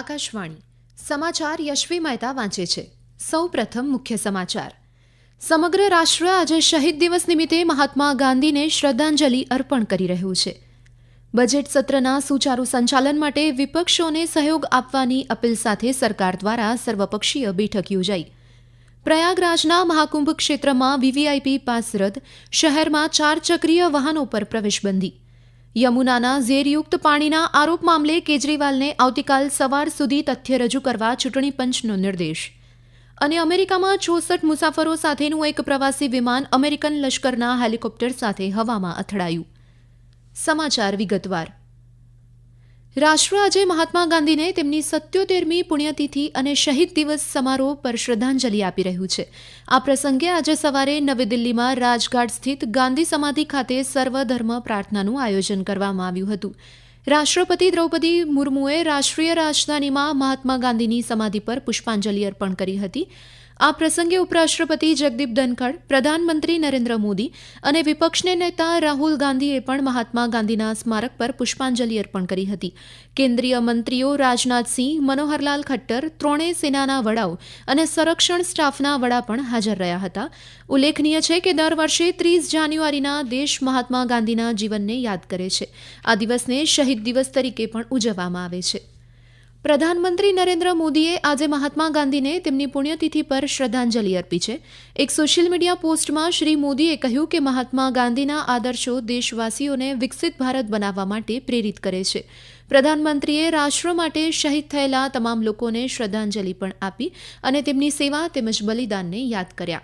આકાશવાણી. સમાચાર યશવી મહેતા વાંચે છે. સૌ પ્રથમ મુખ્ય સમાચાર. સમગ્ર રાષ્ટ્ર આજે શહીદ દિવસ નિમિત્તે મહાત્મા ગાંધીને શ્રદ્ધાંજલિ અર્પણ કરી રહ્યું છે. બજેટ સત્રના સુચારુ સંચાલન માટે વિપક્ષોને સહયોગ આપવાની અપીલ સાથે સરકાર દ્વારા સર્વપક્ષીય બેઠક યોજાઈ. પ્રયાગરાજના મહાકુંભ ક્ષેત્રમાં વીવીઆઈપી પાસ રદ શહેરમાં ચાર ચક્રીય વાહનો પર પ્રવેશબંધી. યમુનાના ઝેરયુક્ત પાણીના આરોપ મામલે કેજરીવાલને આવતીકાલ સવાર સુધી તથ્ય રજૂ કરવા ચૂંટણી પંચનો નિર્દેશ. અને અમેરિકામાં ચોસઠ મુસાફરો સાથેનું એક પ્રવાસી વિમાન અમેરિકન લશ્કરના હેલિકોપ્ટર સાથે હવામાં અથડાયું. સમાચાર વિગતવાર. રાષ્ટ્ર આજે મહાત્મા ગાંધીને તેમની સત્યોતેરમી પુણ્યતિથિ અને શહીદ દિવસ સમારોહ પર શ્રદ્ધાંજલિ આપી રહ્યું છે. આ પ્રસંગે આજે સવારે નવી દિલ્હીમાં રાજઘાટ સ્થિત ગાંધી સમાધિ ખાતે સર્વધર્મ પ્રાર્થનાનું આયોજન કરવામાં આવ્યું હતું. રાષ્ટ્રપતિ દ્રૌપદી મુર્મુએ રાષ્ટ્રીય રાજધાનીમાં મહાત્મા ગાંધીની સમાધિ પર પુષ્પાંજલિ અર્પણ કરી હતી. આ પ્રસંગે ઉપરાષ્ટ્રપતિ જગદીપ ધનખડ, પ્રધાનમંત્રી નરેન્દ્ર મોદી અને વિપક્ષને નેતા રાહુલ ગાંધીએ પણ મહાત્મા ગાંધીના સ્મારક પર પુષ્પાંજલિ અર્પણ કરી હતી. કેન્દ્રીય મંત્રીઓ રાજનાથસિંહ મનોહરલાલ ખટ્ટર, ત્રણેય સેનાના વડાઓ અને સંરક્ષણ સ્ટાફના વડા પણ હાજર રહ્યા હતા. ઉલ્લેખનીય છે કે દર વર્ષે ત્રીસ જાન્યુઆરીના દેશ મહાત્મા ગાંધીના જીવનને યાદ કરે છે. આ દિવસને શહીદ દિવસ તરીકે પણ ઉજવવામાં આવે છે. પ્રધાનમંત્રી નરેન્દ્ર મોદીએ આજે મહાત્મા ગાંધીને તેમની પુણ્યતિથિ પર શ્રદ્ધાંજલિ અર્પી છે. એક સોશિયલ મીડિયા પોસ્ટમાં શ્રી મોદીએ કહ્યું કે મહાત્મા ગાંધીના આદર્શો દેશવાસીઓને વિકસિત ભારત બનાવવા માટે પ્રેરિત કરે છે. પ્રધાનમંત્રીએ રાષ્ટ્ર માટે શહીદ થયેલા તમામ લોકોને શ્રદ્ધાંજલિ પણ આપી અને તેમની સેવા તેમજ બલિદાનને યાદ કર્યા.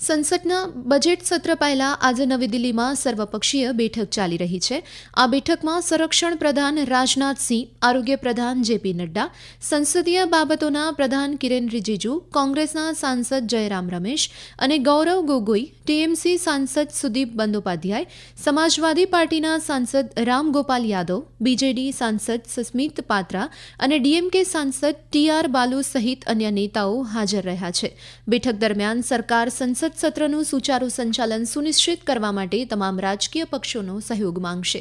સંસદના બજેટ સત્ર પહેલા આજે નવી દિલ્હીમાં સર્વપક્ષીય બેઠક ચાલી રહી છે. આ બેઠકમાં સંરક્ષણ પ્રધાન રાજનાથસિંહ આરોગ્ય પ્રધાન જેપી નડ્ડા, સંસદીય બાબતોના પ્રધાન કિરેન રિજિજુ, કોંગ્રેસના સાંસદ જયરામ રમેશ અને ગૌરવ ગોગોઈ, ટીએમસી સાંસદ સુદીપ બંદોપાધ્યાય, સમાજવાદી પાર્ટીના સાંસદ રામ ગોપાલ યાદવ, બીજેડી સાંસદ સસ્મિત પાત્રા અને ડીએમકે સાંસદ ટી આર બાલુ સહિત અન્ય નેતાઓ હાજર રહ્યા છે. બેઠક દરમિયાન સરકાર સંસદ સંસદ સત્રનું સુચારુ સંચાલન સુનિશ્ચિત કરવા માટે તમામ રાજકીય પક્ષોનો સહયોગ માંગશે.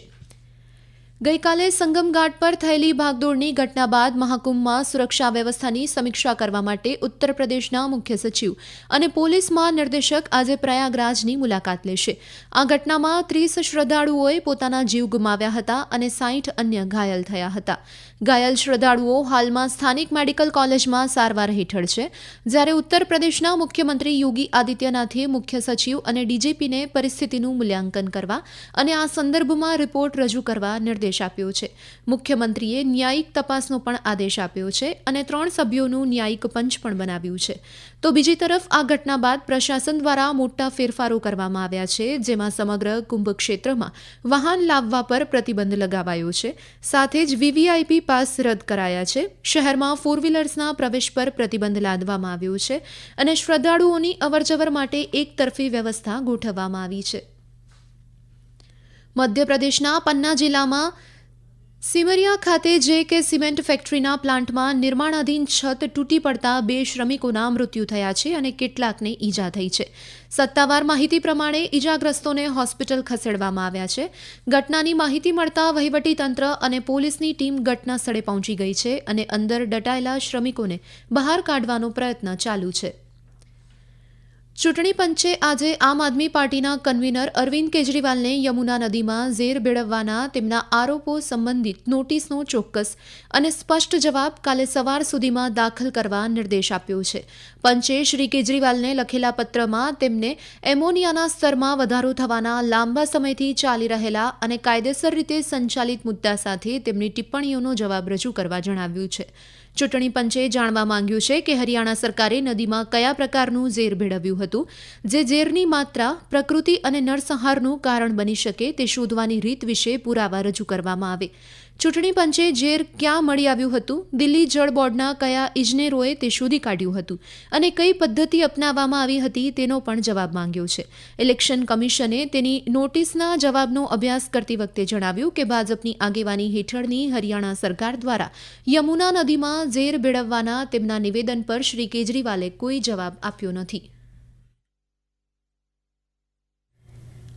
ગઈકાલે સંગમ ઘાટ પર થયેલી ભાગદોડની ઘટના બાદ મહાકુંભમાં સુરક્ષા વ્યવસ્થાની સમીક્ષા કરવા માટે ઉત્તર પ્રદેશના મુખ્ય સચિવ અને પોલીસ મહાનિર્દેશક આજે પ્રયાગરાજની મુલાકાત લેશે. આ ઘટનામાં ત્રીસ શ્રદ્ધાળુઓએ પોતાના જીવ ગુમાવ્યા હતા અને સાઠ અન્ય ઘાયલ થયા હતા. ઘાયલ શ્રદ્ધાળુઓ હાલમાં સ્થાનિક મેડિકલ કોલેજમાં સારવાર હેઠળ છે. જ્યારે ઉત્તર પ્રદેશના મુખ્યમંત્રી યોગી આદિત્યનાથે મુખ્ય સચિવ અને ડીજીપીને પરિસ્થિતિનું મૂલ્યાંકન કરવા અને આ સંદર્ભમાં રિપોર્ટ રજૂ કરવા નિર્દેશ નિર્દેશ આપ્યો છે. મુખ્યમંત્રીએ ન્યાયિક તપાસનો પણ આદેશ આપ્યો છે અને ત્રણ સભ્યોનું ન્યાયિક પંચ પણ બનાવ્યું છે. તો બીજી તરફ આ ઘટના બાદ પ્રશાસન દ્વારા મોટા ફેરફારો કરવામાં આવ્યા છે, જેમાં સમગ્ર કુંભ ક્ષેત્રમાં વાહન લાવવા પર પ્રતિબંધ લગાવાયો છે. સાથે જ વીવીઆઈપી પાસ રદ કરાયા છે. શહેરમાં ફોર વ્હીલર્સના પ્રવેશ પર પ્રતિબંધ લાદવામાં આવ્યો છે અને શ્રદ્ધાળુઓની અવરજવર માટે એક તરફી વ્યવસ્થા ગોઠવવામાં આવી છે. મધ્યપ્રદેશના પન્ના જિલ્લામાં સિમરિયા ખાતે જે કે સિમેન્ટ ફેક્ટરીના પ્લાન્ટમાં નિર્માણાધીન છત તૂટી પડતા બે શ્રમિકોના મૃત્યુ થયા છે અને કેટલાકને ઈજા થઈ છે. સત્તાવાર માહિતી પ્રમાણે ઈજાગ્રસ્તોને હોસ્પિટલ ખસેડવામાં આવ્યા છે. ઘટનાની માહિતી મળતા વહીવટીતંત્ર અને પોલીસની ટીમ ઘટના સ્થળે પહોંચી ગઈ છે અને અંદર દટાયેલા શ્રમિકોને બહાર કાઢવાનો પ્રયત્ન ચાલુ છે. ચૂંટણી પંચે આજે આમ આદમી પાર્ટીના કન્વીનર અરવિંદ કેજરીવાલને યમુના નદીમાં ઝેર ભેળવવાના તેમના આરોપો સંબંધિત નોટિસનો ચોક્કસ અને સ્પષ્ટ જવાબ કાલે સવાર સુધીમાં દાખલ કરવા નિર્દેશ આપ્યો છે. પંચે શ્રી કેજરીવાલને લખેલા પત્રમાં તેમને એમોનિયાના સ્તરમાં વધારો થવાના લાંબા સમયથી ચાલી રહેલા અને કાયદેસર રીતે સંચાલિત મુદ્દા સાથે તેમની ટિપ્પણીઓનો જવાબ રજૂ કરવા જણાવ્યું છે. ચૂંટણી પંચે જાણવા માંગ્યું છે કે હરિયાણા સરકારે નદીમાં કયા પ્રકારનું ઝેર ભેળવ્યું હતું? જે ઝેરની માત્રા, પ્રકૃતિ અને નરસંહારનું કારણ બની શકે તે શોધવાની રીત વિશે પુરાવા રજૂ કરવામાં આવે. ચૂંટણી પંચે ઝેર ક્યાં મળી આવ્યું હતું, દિલ્હી જળ બોર્ડના કયા ઇજનેરોએ તે શોધી કાઢ્યું હતું અને કઈ પદ્ધતિ અપનાવવામાં આવી હતી તેનો પણ જવાબ માંગ્યો છે. ઇલેક્શન કમિશને તેની નોટિસના જવાબનો અભ્યાસ કરતી વખતે જણાવ્યું કે ભાજપની આગેવાની હેઠળની હરિયાણા સરકાર દ્વારા યમુના નદીમાં ઝેર ભેળવવાના તેમના નિવેદન પર શ્રી કેજરીવાલે કોઈ જવાબ આપ્યો નથી.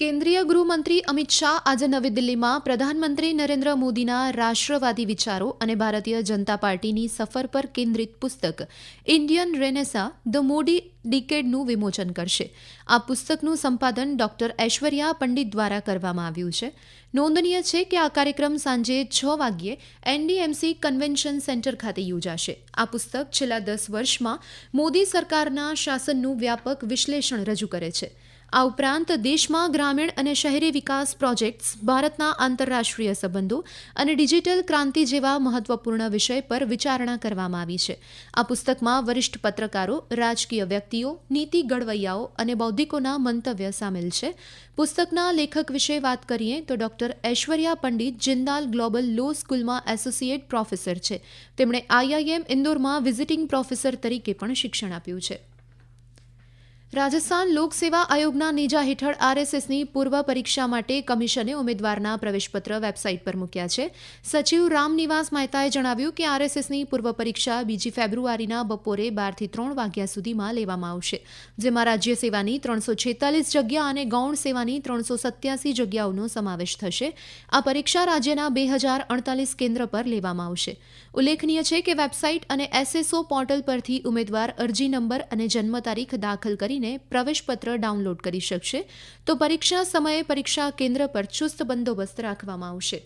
કેન્દ્રીય ગૃહમંત્રી અમિત શાહ આજે નવી દિલ્હીમાં પ્રધાનમંત્રી નરેન્દ્ર મોદીના રાષ્ટ્રવાદી વિચારો અને ભારતીય જનતા પાર્ટીની સફર પર કેન્દ્રિત પુસ્તક, ઇન્ડિયન રેનેસા, ધ મોડી ડિકેડનું વિમોચન કરશે. આ પુસ્તકનું સંપાદન ડોક્ટર ઐશ્વર્યા પંડિત દ્વારા કરવામાં આવ્યું છે. નોંધનીય છે કે આ કાર્યક્રમ સાંજે છ વાગ્યે એનડીએમસી કન્વેન્શન સેન્ટર ખાતે યોજાશે. આ પુસ્તક છેલ્લા દસ વર્ષમાં મોદી સરકારના શાસનનું વ્યાપક વિશ્લેષણ રજૂ કરે છે. આ ઉપરાંત દેશમાં ગ્રામીણ અને શહેરી વિકાસ પ્રોજેક્ટ્સ, ભારતના આંતરરાષ્ટ્રીય સંબંધો અને ડિજિટલ ક્રાંતિ જેવા મહત્વપૂર્ણ વિષય પર વિચારણા કરવામાં આવી છે. આ પુસ્તકમાં વરિષ્ઠ પત્રકારો, રાજકીય વ્યક્તિઓ, નીતિ ઘડવૈયાઓ અને બૌદ્ધિકોના મંતવ્ય સામેલ છે. પુસ્તકના લેખક વિશે વાત કરીએ તો doctor Aishwarya Pandit Jindal global law સ્કૂલમાં એસોસિએટ પ્રોફેસર છે. તેમણે આઈઆઈએમ ઇન્દોરમાં વિઝિટિંગ પ્રોફેસર તરીકે પણ શિક્ષણ આપ્યું છે. રાજસ્થાન લોકસેવા આયોગના નેજા હેઠળ આરએસએસની પૂર્વ પરીક્ષા માટે કમિશને ઉમેદવારના પ્રવેશપત્ર વેબસાઇટ પર મૂક્યા છે. સચિવ રામનિવાસ મહેતાએ જણાવ્યું કે આરએસએસની પૂર્વ પરીક્ષા બીજી ફેબ્રુઆરીના બપોરે બારથી ત્રણ વાગ્યા સુધીમાં લેવામાં આવશે, જેમાં રાજ્ય સેવાની ત્રણસો છેતાલીસ જગ્યા અને ગૌણ સેવાની ત્રણસો સત્યાસી જગ્યાઓનો સમાવેશ થશે. આ પરીક્ષા રાજ્યના બે હજાર અડતાલીસ કેન્દ્ર પર લેવામાં આવશે. ઉલ્લેખનીય છે કે વેબસાઇટ અને એસએસઓ પોર્ટલ પરથી ઉમેદવાર અરજી નંબર અને જન્મ તારીખ દાખલ કરી કરીને પ્રવેશપત્ર ડાઉનલોડ કરી શકશે. તો પરીક્ષા સમયે પરીક્ષા કેન્દ્ર પર ચુસ્ત બંદોબસ્ત રાખવામાં આવશે.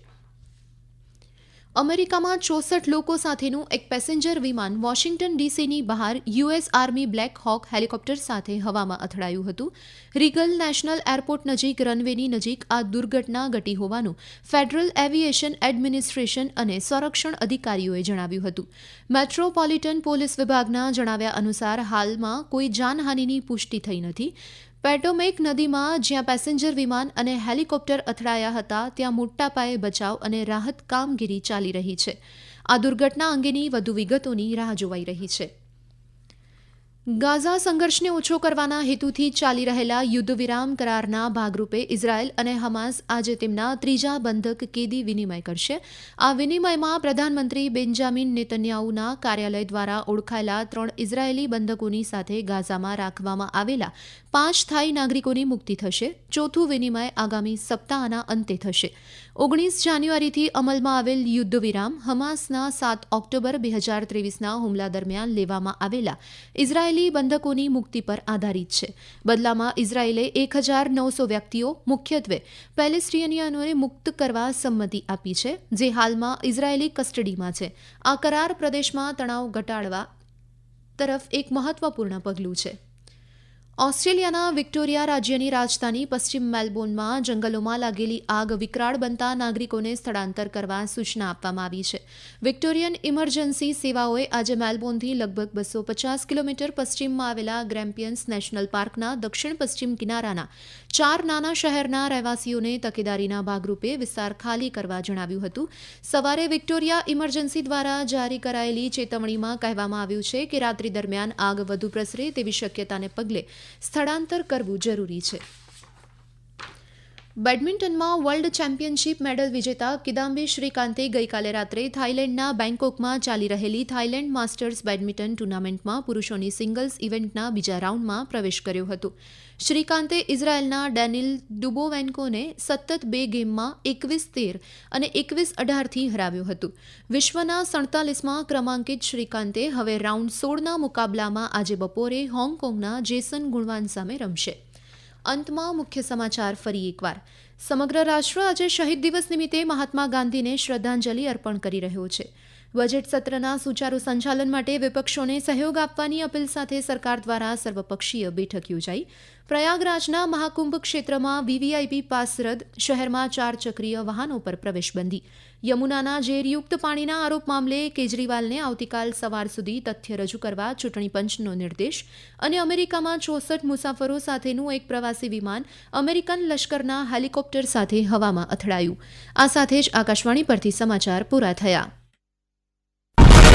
અમેરિકામાં ચોસઠ લોકો સાથેનું એક પેસેન્જર વિમાન વોશિંગ્ટન ડીસીની બહાર US army black hawk helicopter સાથે હવામાં અથડાયું હતું. રીગલ નેશનલ એરપોર્ટ નજીક રનવેની નજીક આ દુર્ઘટના ઘટી હોવાનું ફેડરલ એવિએશન એડમિનિસ્ટ્રેશન અને સંરક્ષણ અધિકારીઓએ જણાવ્યું હતું. મેટ્રોપોલિટન પોલીસ વિભાગના જણાવ્યા અનુસાર હાલમાં કોઈ જાનહાનિની પુષ્ટિ થઈ નથી. પેટોમેક નદીમાં જ્યાં પેસેન્જર વિમાન અને હેલિકોપ્ટર અથડાયા હતા, ત્યાં મોટા પાયે બચાવ અને રાહત કામગીરી ચાલી રહી છે. આ દુર્ઘટના અંગેની વધુ વિગતોની રાહ જોવાઈ રહી છે. ગાઝા સંઘર્ષને ઓછો કરવાના હેતુથી ચાલી રહેલા યુદ્ધ વિરામ કરારના ભાગરૂપે ઇઝરાયલ અને હમાસ આજે તેમના ત્રીજા બંધક કેદી વિનિમય કરશે. આ વિનિમયમાં પ્રધાનમંત્રી બેન્જામિન નેતન્યાઉના કાર્યાલય દ્વારા ઓળખાયેલા ત્રણ ઇઝરાયેલી બંધકોની સાથે ગાઝામાં રાખવામાં આવેલા પાંચ સ્થાયી નાગરિકોની મુક્તિ થશે. ચોથું વિનિમય આગામી સપ્તાહના અંતે થશે. ઓગણીસ જાન્યુઆરીથી અમલમાં આવેલ યુદ્ધ વિરામ હમાસના સાત ઓક્ટોબર બે હજાર ત્રેવીસના હુમલા દરમિયાન લેવામાં આવેલા ઇઝરાયેલી બંધકોની મુક્તિ પર આધારિત છે. બદલામાં ઇઝરાયેલે એક હજાર નવસો વ્યક્તિઓ, મુખ્યત્વે પેલેસ્ટિયનિયનોને મુક્ત કરવા સંમતિ આપી છે, જે હાલમાં ઇઝરાયેલી કસ્ટડીમાં છે. આ કરાર પ્રદેશમાં તણાવ ઘટાડવા તરફ એક મહત્વપૂર્ણ પગલું છે. ઓસ્ટ્રેલિયાના વિક્ટોરિયા રાજ્યની રાજધાની પશ્ચિમ મેલબોર્નમાં જંગલોમાં લાગેલી આગ વિકરાળ બનતા નાગરિકોને સ્થળાંતર કરવા સૂચના આપવામાં આવી છે. વિક્ટોરિયન ઇમરજન્સી સેવાઓએ આજે મેલબોર્નથી લગભગ બસો પચાસ કિલોમીટર પશ્ચિમમાં આવેલા ગ્રેમ્પિયન્સ નેશનલ પાર્કના દક્ષિણ પશ્ચિમ કિનારાના ચાર નાના શહેરના રહેવાસીઓને તકેદારીના ભાગરૂપે વિસ્તાર ખાલી કરવા જણાવ્યું હતું. સવારે વિક્ટોરિયા ઇમરજન્સી દ્વારા જારી કરાયેલી ચેતવણીમાં કહેવામાં આવ્યું છે કે રાત્રિ દરમિયાન આગ વધુ પ્રસરે તેવી શક્યતાને પગલે સ્થળાંતર કરવું જરૂરી છે. બેડમિન્ટનમાં વર્લ્ડ ચેમ્પિયનશિપ મેડલ વિજેતા કિદામ્બી શ્રીકાંતે ગઈકાલે રાત્રે થાઇલેન્ડના બેંકોકમાં ચાલી રહેલી થાઇલેન્ડ માસ્ટર્સ બેડમિન્ટન ટુર્નામેન્ટમાં પુરુષોની સિંગલ્સ ઇવેન્ટના બીજા રાઉન્ડમાં પ્રવેશ કર્યો હતો. શ્રીકાંતે ઇઝરાયેલના ડેનિલ ડુબોવેન્કોને સતત બે ગેમમાં એકવીસ તેર અને એકવીસ અઢારથી હરાવ્યું હતું. વિશ્વના સડતાલીસમાં ક્રમાંકિત શ્રીકાંતે હવે રાઉન્ડ સોળના મુકાબલામાં આજે બપોરે હોંગકોંગના જેસન ગુણવાન સામે રમશે. અંતમાં મુખ્ય સમાચાર ફરી એકવાર. સમગ્ર રાષ્ટ્ર આજે શહીદ દિવસ નિમિત્તે મહાત્મા ગાંધીને શ્રદ્ધાંજલિ અર્પણ કરી રહ્યો છે. બજેટ સત્રના સુચારુ સંચાલન માટે વિપક્ષોને સહયોગ આપવાની અપીલ સાથે સરકાર દ્વારા સર્વપક્ષીય બેઠક યોજાઈ. પ્રયાગરાજના મહાકુંભ ક્ષેત્રમાં વીવીઆઈપી પાસ રદ, શહેરમાં ચાર ચક્રીય વાહનો પર પ્રવેશબંધી યમુનાના ઝેરયુક્ત પાણીના આરોપ મામલે કેજરીવાલને આવતીકાલ સવાર સુધી તથ્ય રજૂ કરવા ચૂંટણી પંચનો નિર્દેશ અને અમેરિકામાં ચોસઠ મુસાફરો સાથેનું એક પ્રવાસી વિમાન અમેરિકન લશ્કરના હેલિકોપ્ટર સાથે હવામાં અથડાયું. આ સાથે જ આકાશવાણી પરથી સમાચાર પૂરા થયા.